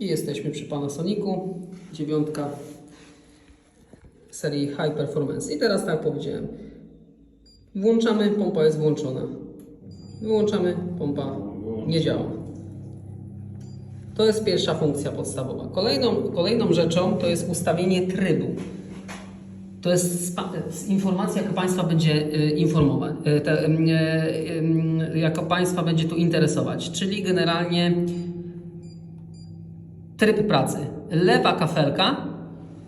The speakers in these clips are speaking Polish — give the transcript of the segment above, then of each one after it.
I jesteśmy przy Panasonicu, dziewiątka serii High Performance. I teraz tak powiedziałem. Włączamy, pompa jest włączona. Wyłączamy, pompa nie działa. To jest pierwsza funkcja podstawowa. Kolejną, kolejną rzeczą to jest ustawienie trybu. To jest informacja, jaka Państwa będzie y, informować, y, y, jako Państwa będzie tu interesować, czyli generalnie tryb pracy. Lewa kafelka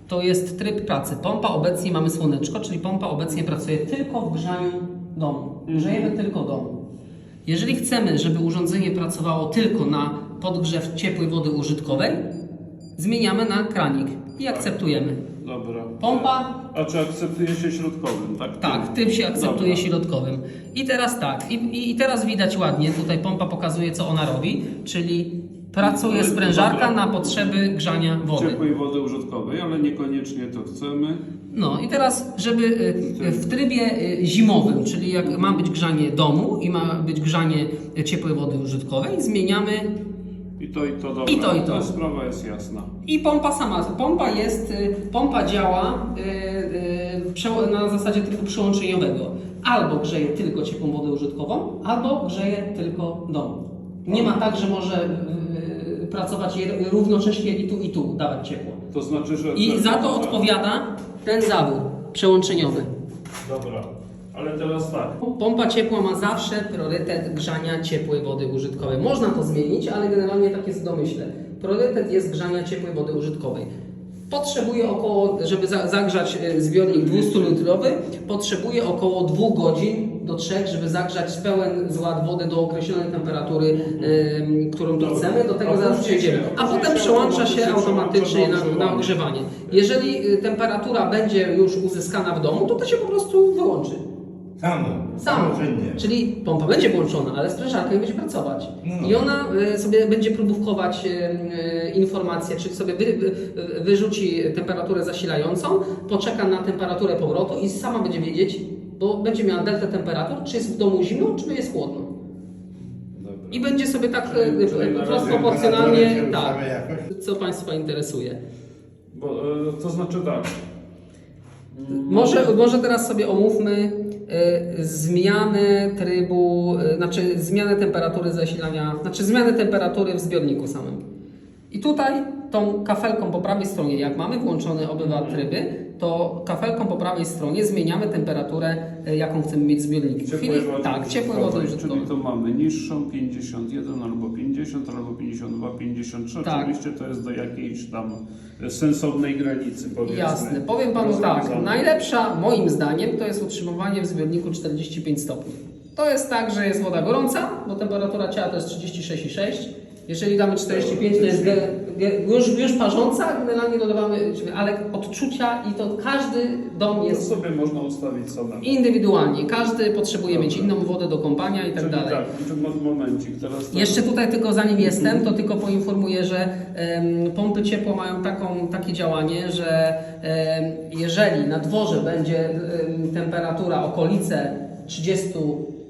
to jest tryb pracy. Pompa obecnie mamy słoneczko, czyli pompa obecnie pracuje tylko w grzaniu domu. Grzejemy tylko dom. Jeżeli chcemy, żeby urządzenie pracowało tylko na podgrzew ciepłej wody użytkowej, zmieniamy na kranik i akceptujemy. Dobra. Pompa A czy akceptuje się środkowym, tak? tak, tym się akceptuje Dobra. środkowym. I teraz tak, i, i teraz widać ładnie, tutaj pompa pokazuje co ona robi, czyli pracuje sprężarka na potrzeby grzania wody. Ciepłej wody użytkowej, ale niekoniecznie to chcemy. No i teraz, żeby y, w trybie y, zimowym, czyli jak ma być grzanie domu i ma być grzanie ciepłej wody użytkowej, zmieniamy I to i to dobra. I to, i to. Sprawa jest jasna. i pompa sama. Pompa jest, y, pompa działa na zasadzie trybu przełączeniowego. Albo grzeje tylko ciepłą wodę użytkową, albo grzeje tylko dom. Nie ma tak, że może pracować równocześnie i tu i tu, dawać ciepło. To znaczy, że... I że- za to odpowiada ten zawór przełączeniowy. Dobra. Ale teraz tak. Pompa ciepła ma zawsze priorytet grzania ciepłej wody użytkowej. Można to zmienić, ale generalnie tak jest w domyśle. Priorytet jest grzania ciepłej wody użytkowej. Potrzebuje około, żeby za- zagrzać e, zbiornik 200-litrowy, potrzebuje około 2 godzin do 3, żeby zagrzać pełen zład wody do określonej temperatury, em, którą tu chcemy. Do tego zaraz przejdziemy. A potem przełącza się automatycznie na, na ogrzewanie. Jeżeli y, temperatura będzie już uzyskana w domu, to to się po prostu wyłączy. Samo. Samo. Samoczynnie. Czyli pompa będzie włączona, ale sprężarka nie będzie pracować. No. I ona y, sobie będzie próbówkować y, y, informacje, czyli sobie wy, wy, wyrzuci temperaturę zasilającą, poczeka na temperaturę powrotu i sama będzie wiedzieć, bo będzie miała deltę temperatur, czy jest w domu zimno, czy jest chłodno. Dobra. I będzie sobie tak Czyli- czyli na razie proporcjonalnie, tak. Co Państwa interesuje? Bo, e, to znaczy tak. Może, może teraz sobie omówmy y, zmianę trybu, y, znaczy zmianę temperatury zasilania, znaczy zmianę temperatury w zbiorniku samym. I tutaj tą kafelką po prawej stronie, jak mamy włączone obywa tryby, to kafelką po prawej stronie zmieniamy temperaturę, y, jaką chcemy mieć w zbiorniku. Ciepłej chwili- wody tak, ciepłej wody użytkowej. Czyli to mamy niższą 51 albo 50 albo 52, 53. Tak. Oczywiście to jest do jakiejś tam sensownej granicy powiedzmy. Jasne. Powiem Panu tak, najlepsza moim zdaniem to jest utrzymywanie w zbiorniku 45 stopni. To jest tak, że jest woda gorąca, bo temperatura ciała to jest 36,6. Jeżeli damy 45, to jest już, już parząca, generalnie dodawamy, ale odczucia i to każdy dom To jest sobie można ustawić samemu. indywidualnie. Każdy potrzebuje mieć Dobra. inną wodę do kąpania i tak Czyli dalej. tak, momencik, teraz tak. Jeszcze tutaj tylko zanim jestem, to tylko poinformuję, że pompy ciepła mają taką, takie działanie, że jeżeli na dworze będzie em, temperatura okolice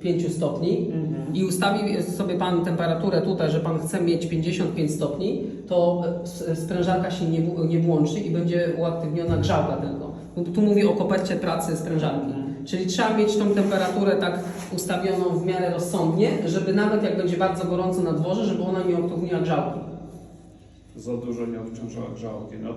35 stopni i ustawi sobie Pan temperaturę tutaj, że Pan chce mieć 55 stopni, to e, s- sprężarka się nie, nie włączy i będzie uaktywniona grzałka tylko. Tu mówię o kopercie pracy sprężarki. Czyli trzeba mieć tą temperaturę tak ustawioną w miarę rozsądnie, żeby nawet jak będzie bardzo gorąco na dworze, żeby ona nie uaktywniła grzałki. Za dużo nie obciążała grzałki. No,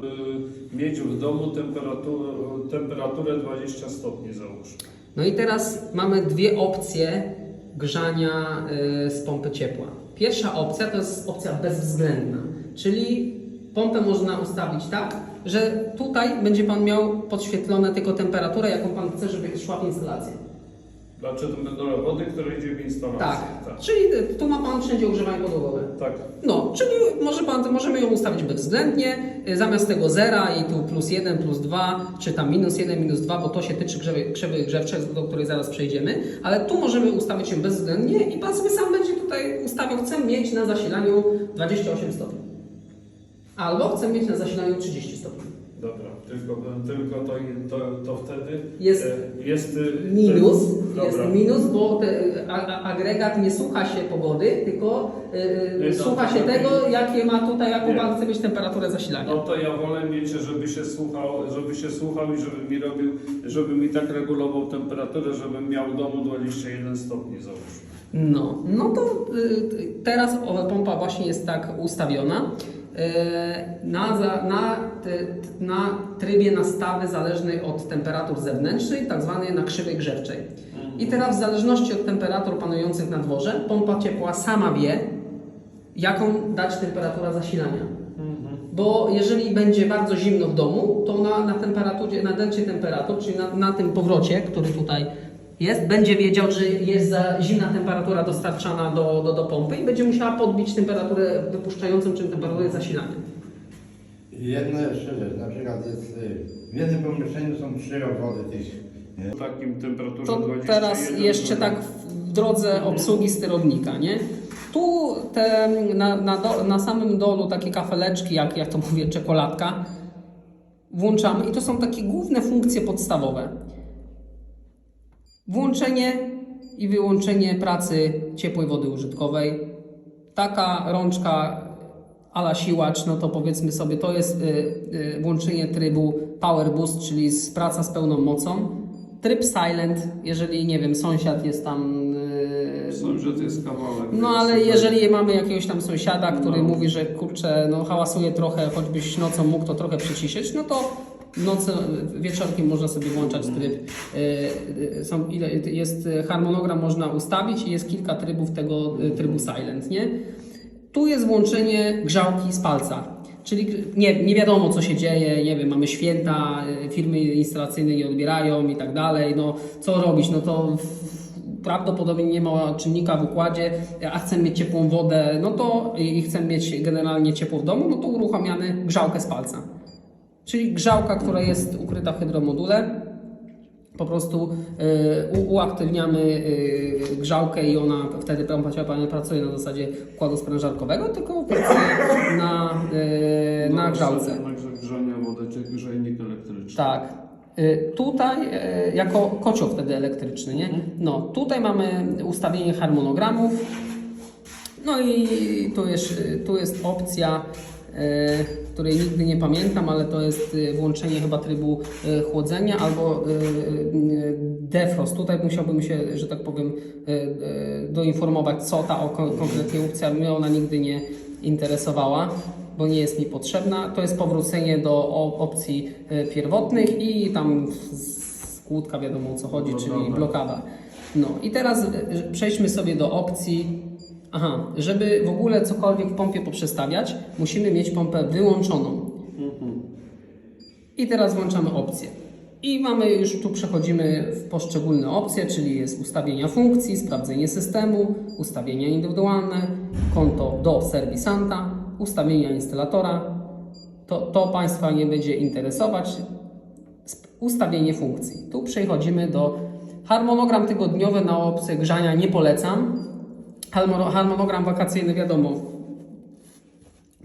mieć w domu temperaturę, temperaturę 20 stopni załóżmy. No i teraz mamy dwie opcje grzania y, z pompy ciepła. Pierwsza opcja to jest opcja bezwzględna, czyli pompę można ustawić tak, że tutaj będzie Pan miał podświetlone tylko temperaturę, jaką Pan chce, żeby szła w instalację. Znaczy temperatura wody, która idzie w instalacji. Tak, tak. czyli y, tu ma Pan wszędzie ogrzewanie podłogowe. Tak. No, czyli może pan, możemy ją ustawić bezwzględnie, y, zamiast tego zera i tu plus 1, plus 2, czy tam minus 1, minus 2, bo to się tyczy krzewy, krzewy grzewczej, do której zaraz przejdziemy, ale tu możemy ustawić ją bezwzględnie i pan sobie sam będzie tutaj ustawiał, chcę mieć na zasilaniu 28 stopni. Albo chcę mieć na zasilaniu 30 stopni. Dobra, tylko, tylko to, to, to wtedy Jest e, jest e, Minus, ten- jest minus, bo te, a, agregat nie słucha się pogody, tylko Jest słucha się tego, jakie ma tutaj, jaką Nie. pan chce mieć temperaturę zasilania. No to ja wolę mieć, żeby się słuchał, żeby się słuchał i żeby mi robił, żeby mi tak regulował temperaturę, żebym miał w domu 21 stopni załóżmy. No, no to y, teraz pompa właśnie jest tak ustawiona. Y, Na, na, na trybie nastawy zależnej od temperatur zewnętrznej, tak zwanej na krzywej grzewczej. I teraz w zależności od temperatur panujących na dworze, pompa ciepła sama wie, jaką dać temperaturę zasilania. Bo jeżeli będzie bardzo zimno w domu, to na, na temperaturze, na delcie temperatur, czyli na, na tym powrocie, który tutaj jest, będzie wiedział, że jest za zimna temperatura dostarczana do, do, do pompy i będzie musiała podbić temperaturę wypuszczającą, czyli temperaturę zasilania. Jedno jeszcze rzecz, na przykład jest, y, w jednym pomieszczeniu są trzy obwody tych. Nie? W takim temperaturze To 21 teraz jeszcze tak w drodze obsługi sterownika, nie? Tu te, na, na, do, na samym dolu takie kafeleczki, jak, jak to mówię, czekoladka, włączamy i to są takie główne funkcje podstawowe. Włączenie i wyłączenie pracy ciepłej wody użytkowej. Taka rączka ala siłacz, no to powiedzmy sobie, to jest y, y, włączenie trybu Power Boost, czyli z praca z pełną mocą. Tryb Silent, jeżeli nie wiem, sąsiad jest tam. y, to jest kawałek. no ale jeżeli mamy jakiegoś tam sąsiada, który No. mówi, że kurczę, no hałasuje trochę, choćbyś nocą mógł to trochę przyciszyć, no to nocą, wieczorkiem można sobie włączać tryb. y, y, Są, jest harmonogram można ustawić i jest kilka trybów tego trybu silent, nie? Tu jest włączenie grzałki z palca. Czyli nie, nie wiadomo co się dzieje, nie wiem, mamy święta, firmy instalacyjne nie odbierają i tak dalej, no co robić, no to prawdopodobnie nie ma czynnika w układzie, a chcę mieć ciepłą wodę, no to i chcę mieć generalnie ciepło w domu, no to uruchamiamy grzałkę z palca. Czyli grzałka, która jest ukryta w hydromodule, po prostu y, uaktywniamy y, grzałkę i ona wtedy pompa ciepła nie pracuje na zasadzie układu sprężarkowego, tylko pracuje na, y, na grzałce. Na grzania wody, czy grzejnik elektryczny. Tak. Y, Tutaj y, jako kocioł wtedy elektryczny, nie? No, tutaj mamy ustawienie harmonogramów. No i tu jest, tu jest opcja, y, której nigdy nie pamiętam, ale to jest y, włączenie chyba trybu y, chłodzenia albo y, defrost. Tutaj musiałbym się, że tak powiem, doinformować, co ta konkretnie opcja mnie ona nigdy nie interesowała, bo nie jest mi potrzebna. To jest powrócenie do opcji pierwotnych i tam z- skłódka wiadomo o co chodzi, czyli Blokada. No i teraz przejdźmy sobie do opcji. Aha, żeby w ogóle cokolwiek w pompie poprzestawiać, musimy mieć pompę wyłączoną. I teraz włączamy opcję. I mamy już tu przechodzimy w poszczególne opcje, czyli jest ustawienia funkcji, sprawdzenie systemu, ustawienia indywidualne, konto do serwisanta, ustawienia instalatora. To, to Państwa nie będzie interesować. Ustawienie funkcji. Tu przechodzimy do harmonogram tygodniowy na opcję grzania nie polecam. Harmono- Harmonogram wakacyjny wiadomo,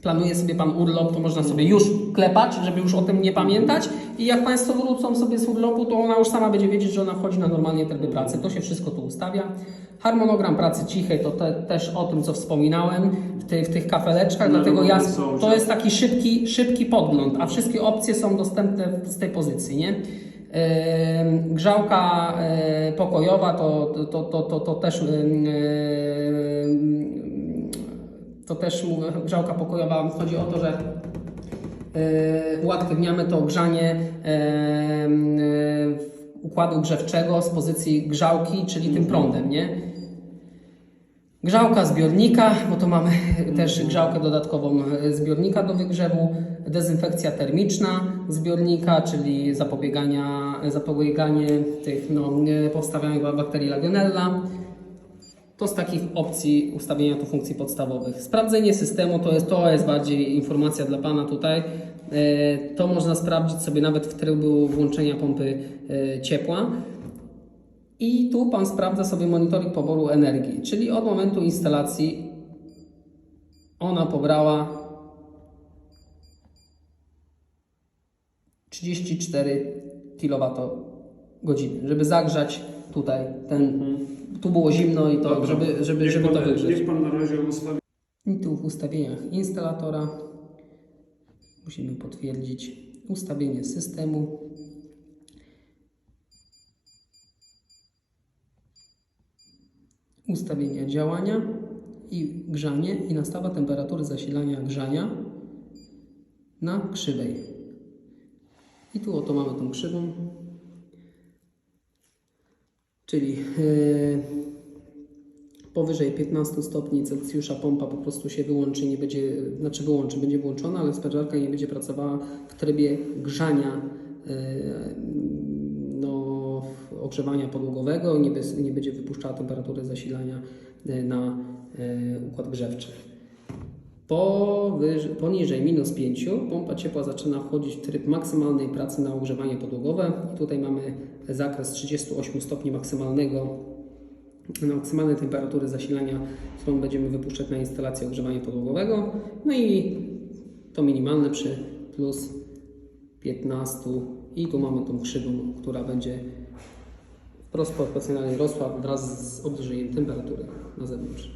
planuje sobie Pan urlop, to można sobie już klepać, żeby już o tym nie pamiętać. I jak Państwo wrócą sobie z urlopu, to ona już sama będzie wiedzieć, że ona wchodzi na normalnie tryby pracy. To się wszystko tu ustawia. Harmonogram pracy cichej to te, też o tym, co wspominałem w, tych w tych kafeleczkach, No, dlatego ja, to jest taki szybki, szybki podgląd, a wszystkie opcje są dostępne z tej pozycji, nie? Grzałka y, pokojowa to, to, to, to, to też to też grzałka pokojowa, chodzi o to, że yy, uaktywniamy to grzanie układu grzewczego z pozycji grzałki, czyli tym prądem, nie? Grzałka zbiornika, bo to mamy też grzałkę dodatkową zbiornika do wygrzewu, dezynfekcja termiczna zbiornika, czyli zapobiegania, zapobieganie tych no, powstawania bakterii Legionella. To z takich opcji ustawienia tu funkcji podstawowych. Sprawdzenie systemu to jest, to jest bardziej informacja dla Pana tutaj. E, To można sprawdzić sobie nawet w trybie włączenia pompy e, ciepła. I tu Pan sprawdza sobie monitoring poboru energii, czyli od momentu instalacji ona pobrała 34 kWh, żeby zagrzać tutaj ten. Tu było zimno i to, Dobra. żeby, żeby, Niech żeby to pan, wygrzeć. Niech pan na razie ustawi. I tu w ustawieniach instalatora musimy potwierdzić ustawienie systemu. Ustawienia działania i grzanie i nastawa temperatury zasilania grzania na krzywej. I tu oto mamy tą krzywą. Czyli yy, powyżej 15 stopni Celsjusza pompa po prostu się wyłączy, nie będzie, znaczy wyłączy, będzie włączona, ale sprężarka nie będzie pracowała w trybie grzania, yy, ogrzewania podłogowego, nie, bez, nie będzie wypuszczała temperatury zasilania yy, na yy, układ grzewczy. Powyż, poniżej minus 5 pompa ciepła zaczyna wchodzić w tryb maksymalnej pracy na ogrzewanie podłogowe. I tutaj mamy zakres 38 stopni maksymalnego maksymalnej temperatury zasilania, którą będziemy wypuszczać na instalację ogrzewania podłogowego. No i to minimalne przy plus 15 i tu mamy tą krzywą, która będzie proporcjonalnie rosła wraz z obniżeniem temperatury na zewnątrz.